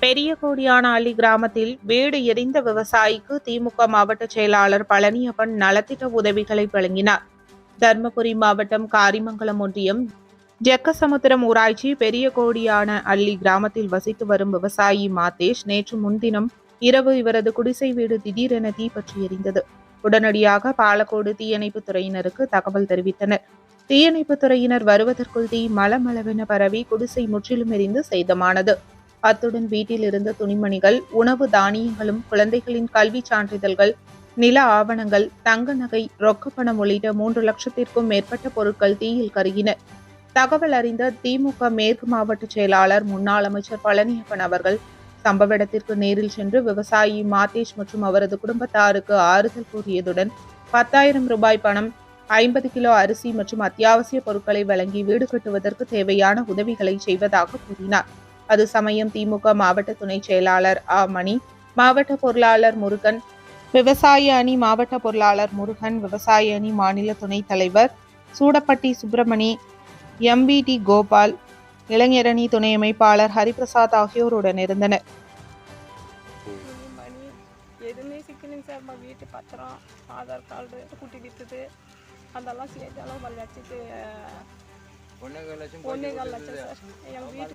பெரிய கோடியானஹள்ளி கிராமத்தில் வீடு எரிந்த விவசாயிக்கு திமுக மாவட்ட செயலாளர் பழனியப்பன் நலத்திட்ட உதவிகளை வழங்கினார். தர்மபுரி மாவட்டம் காரிமங்கலம் ஒன்றியம் ஜக்கசமுத்திரம் ஊராட்சி பெரிய கோடியான அள்ளி கிராமத்தில் வசித்து வரும் விவசாயி மாதேஷ் நேற்று முன்தினம் இரவு இவரது குடிசை வீடு திடீரென தீப்பற்றி எரிந்தது. உடனடியாக பாலக்கோடு தீயணைப்புத் துறையினருக்கு தகவல் தெரிவித்தனர். தீயணைப்புத் துறையினர் வருவதற்குள் தீ மலமளவென பரவி குடிசை முற்றிலும் எரிந்து சேதமானது. அத்துடன் வீட்டில் இருந்த துணிமணிகள் உணவு தானியங்களும் குழந்தைகளின் கல்வி சான்றிதழ்கள் நில ஆவணங்கள் தங்க நகை ரொக்கப்பணம் உள்ளிட்ட மூன்று லட்சத்திற்கும் மேற்பட்ட பொருட்கள் தீயில் கருகின. தகவல் அறிந்த திமுக மேற்கு மாவட்ட செயலாளர் முன்னாள் அமைச்சர் பழனியப்பன் அவர்கள் சம்பவ இடத்திற்கு நேரில் சென்று விவசாயி மாதேஷ் மற்றும் அவரது குடும்பத்தாருக்கு ஆறுதல் கூறியதுடன் பத்தாயிரம் ரூபாய் பணம் ஐம்பது கிலோ அரிசி மற்றும் அத்தியாவசிய பொருட்களை வழங்கி வீடு கட்டுவதற்கு தேவையான உதவிகளை செய்வதாக கூறினார். அது சமயம் திமுக மாவட்ட துணை செயலாளர் ஆ. மணி மாவட்ட பொருளாளர் முருகன் விவசாய அணி மாவட்ட பொருளாளர் முருகன் விவசாய அணி மாநில துணைத் தலைவர் சூடப்பட்டி சுப்பிரமணி எம்பிடி கோபால் இளைஞரணி துணை அமைப்பாளர் ஹரிபிரசாத் ஆகியோருடன் இருந்தனர். எதுவுமே சிக்கலிங்க சார். நம்ம வீட்டு பத்திரம் ஆதார் கார்டு குட்டி வித்துது அதெல்லாம் சேர்த்தாலும் ஒன்றே கால் லட்சம் சார். எங்கள் வீட்டு